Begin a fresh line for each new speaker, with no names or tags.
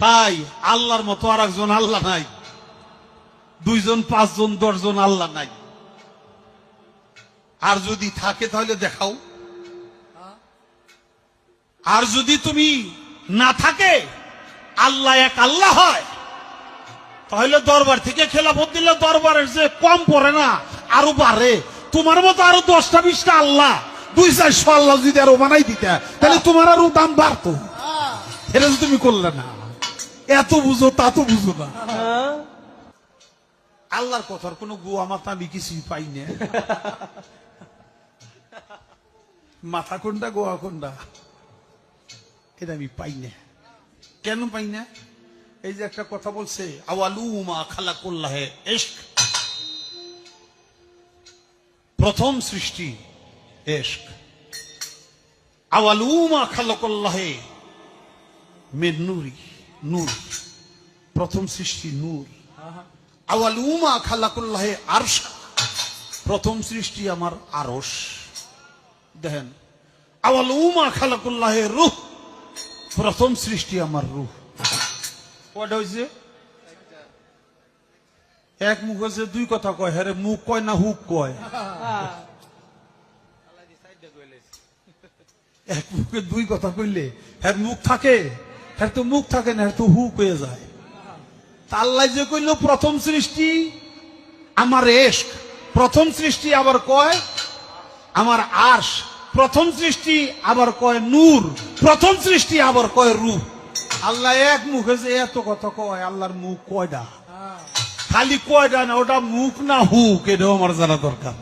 তাই আল্লাহর মতো আর একজন আল্লাহ নাই। দুইজন, পাঁচজন, দশজন আল্লাহ নাই। আর যদি থাকে তাহলে দেখাও। আর যদি তুমি না থাকে, আল্লাহ এক আল্লাহ হয়, তাহলে দরবার থেকে খেলাফত দিলে দরবারের যে কম পড়ে না, আরও বাড়ে। তোমার মতো আরও দশটা, বিশটা আল্লাহ, দুই চারশো আল্লাহ যদি আরও বানাই দিতে, তাহলে তোমার আরও দাম বাড়তো। এটা তুমি করলে না। এত বুঝো তা তো বুঝো না। আল্লাহর কথার কোনো গুয়া মাথা আমি কিছুই পাই না। মাথা কোনটা গোয়া কোনটা? এটা আমি পাই না। কেন পাই না? এই যে একটা কথা বলছে আওয়ালুমা খালাকুল্লাহে এশক প্রথম সৃষ্টি এশক আওয়ালুমা খালাকুল্লাহে মেন নুরি। নূর। প্রথম সৃষ্টি নূর। আওয়ালুমা খালাকুল্লাহে আরশা। প্রথম সৃষ্টি আমার আরশ। দেখেন আওয়ালুমা খালাকুল্লাহে রুহ। প্রথম সৃষ্টি আমার রুহ। কয়টা হয়েছে এক মুখ হচ্ছে দুই কথা কয়। হ্যাঁ মুখ কয় না হুক কয়? এক মুখে দুই কথা কইলে হ্যাঁ মুখ থাকে? হ্যাঁ তো মুখ থাকে না হ্যাঁ তো হুক হয়ে যায়। আল্লাহ যে কইল প্রথম সৃষ্টি আমার এশক প্রথম সৃষ্টি আবার কয় আমার আশ প্রথম সৃষ্টি আবার কয় নূর প্রথম সৃষ্টি আবার কয় রূপ। আল্লাহ এক মুখে যে এত কথা কয় আল্লাহর মুখ কয়টা খালি কয়টা না ওটা মুখ না হুক এটাও আমার জানা দরকার।